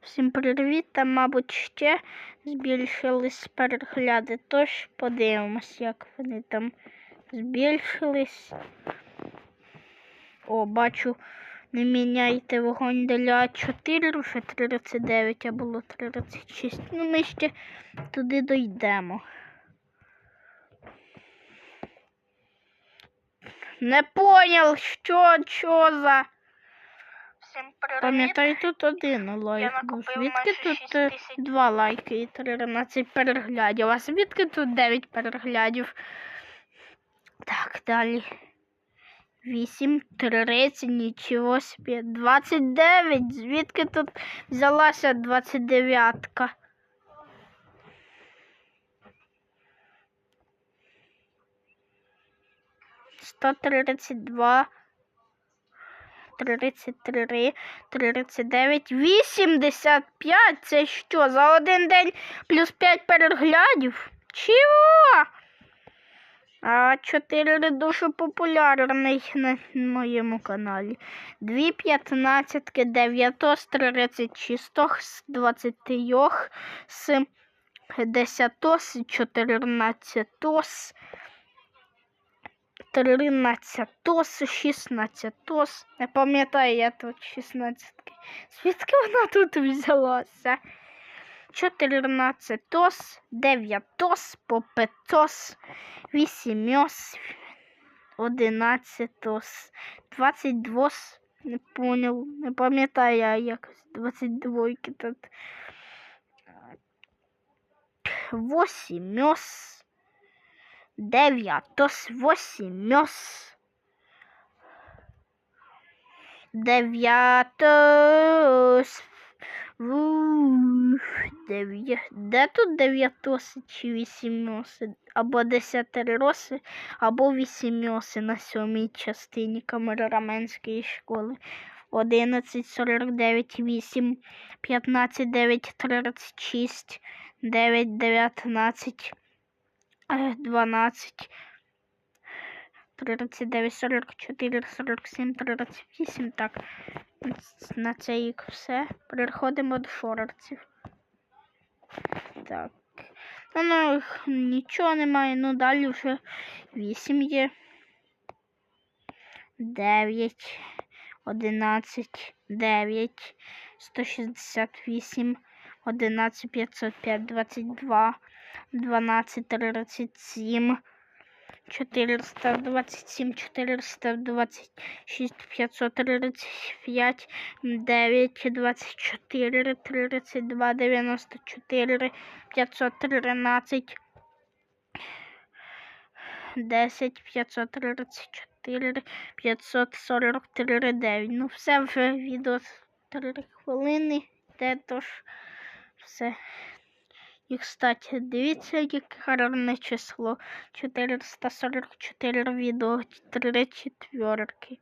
Всім привіт! Там, мабуть, ще збільшились перегляди, тож подивимось, як вони там збільшились. О, бачу, не міняйте вогонь для 4, вже 39, а було 36. Ну, ми ще туди дійдемо. Не понял, що, що за. Всім привіт. Пам'ятаю, тут один лайк був. Звідки тут 6 е, два лайки і 13 переглядів? А звідки тут 9 переглядів? Так, далі. 8, 30, нічого собі. 29. Звідки тут взялася 29-ка? Сто тридцять два, тридцять три, тридцять дев'ять, вісімдесят п'ять. Це що? За один день плюс п'ять переглядів? Чого? А 4 дуже популярний на моєму каналі. Дві п'ятнадцятки, дев'ятос, тридцять шістох, з двадцятийох, з десятос, чотирнадцятос, тринадцятос, шістнадцятос. Не пам'ятаю я тут шістнадцятки. Звідки вона тут взялася? Чотирнадцятос, дев'ятос, попетос, вісімьос, одинадцятос, двадцять двос. Не поняв, не пам'ятаю я якось двадцять двойки тут. Восімьос, дев'ятос, восімьос. Дев'ятос. Дев'я- Де тут дев'ятоси чи вісімьоси? Або десятироси, або вісімьоси на сьомій частині камераменської школи. 11, 49, 8, 15, 9, 36, 9, 19, е, 12, 39, 44, 47, 38. Так, на цей рік все. Переходимо до шорерців. Так. Ну, ну, нічого немає. Ну, далі вже 8 є. 9, 11, 9, 168, 11, 505, 22, 12, 37, 427, 426, 535, 9, 24, 32, 94, 513, 10, 534, 543, 9. Ну, все вже відео 3 хвилини. Де тож все. І, кстати, дивіться, яке гарне число. 444 відео, 3 четверки.